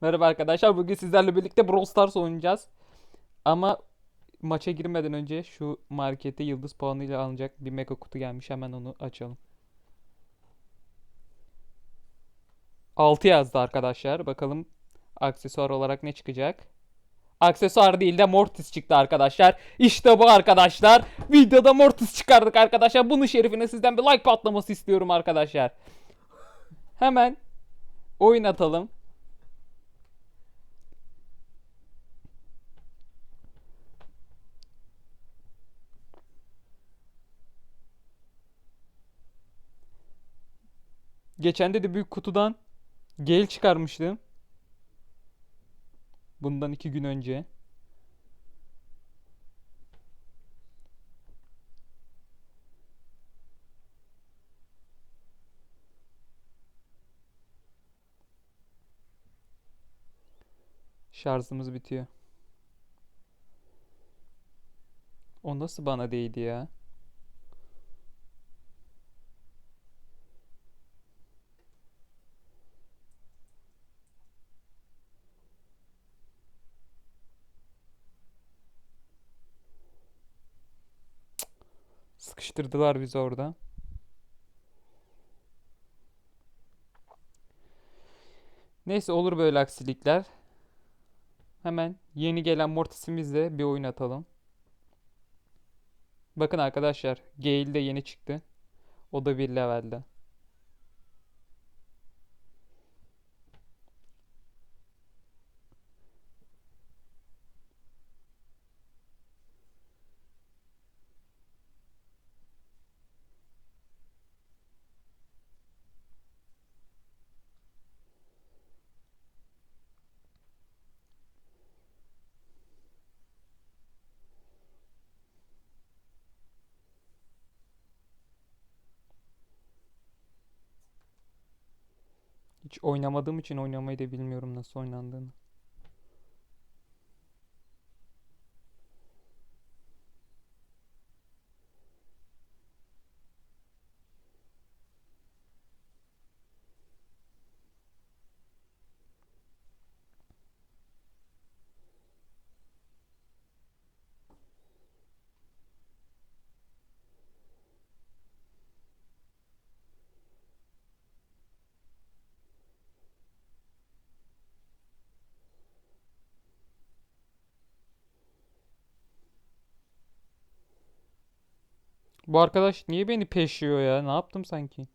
Merhaba arkadaşlar. Bugün sizlerle birlikte Brawl Stars oynayacağız. Ama maça girmeden önce şu markete yıldız puanıyla alınacak bir mega kutu gelmiş. Hemen onu açalım. 6 yazdı arkadaşlar. Bakalım aksesuar olarak ne çıkacak? Aksesuar değil de Mortis çıktı arkadaşlar. İşte bu arkadaşlar. Videoda Mortis çıkardık arkadaşlar. Bunun şerifine sizden bir like patlaması istiyorum arkadaşlar. Hemen oyun atalım. Geçen de de büyük kutudan Gale çıkarmıştım. Bundan iki gün önce. Şarjımız bitiyor. O nasıl bana değdi ya? Sıkıştırdılar bizi orada. Neyse olur böyle aksilikler. Hemen yeni gelen Mortis'imizle bir oyun atalım. Bakın arkadaşlar, Gale de yeni çıktı. O da bir levelde. Hiç oynamadığım için oynamayı da bilmiyorum nasıl oynandığını. Bu arkadaş niye beni peşiyor ya? Ne yaptım sanki?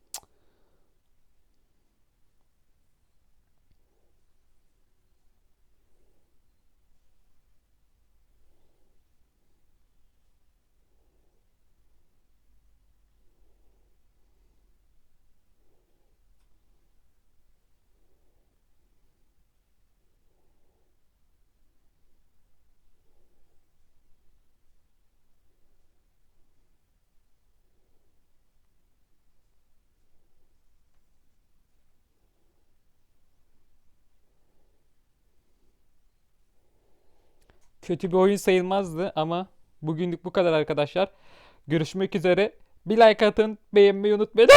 Kötü bir oyun sayılmazdı ama bugünlük bu kadar arkadaşlar. Görüşmek üzere. Bir like atın, beğenmeyi unutmayın.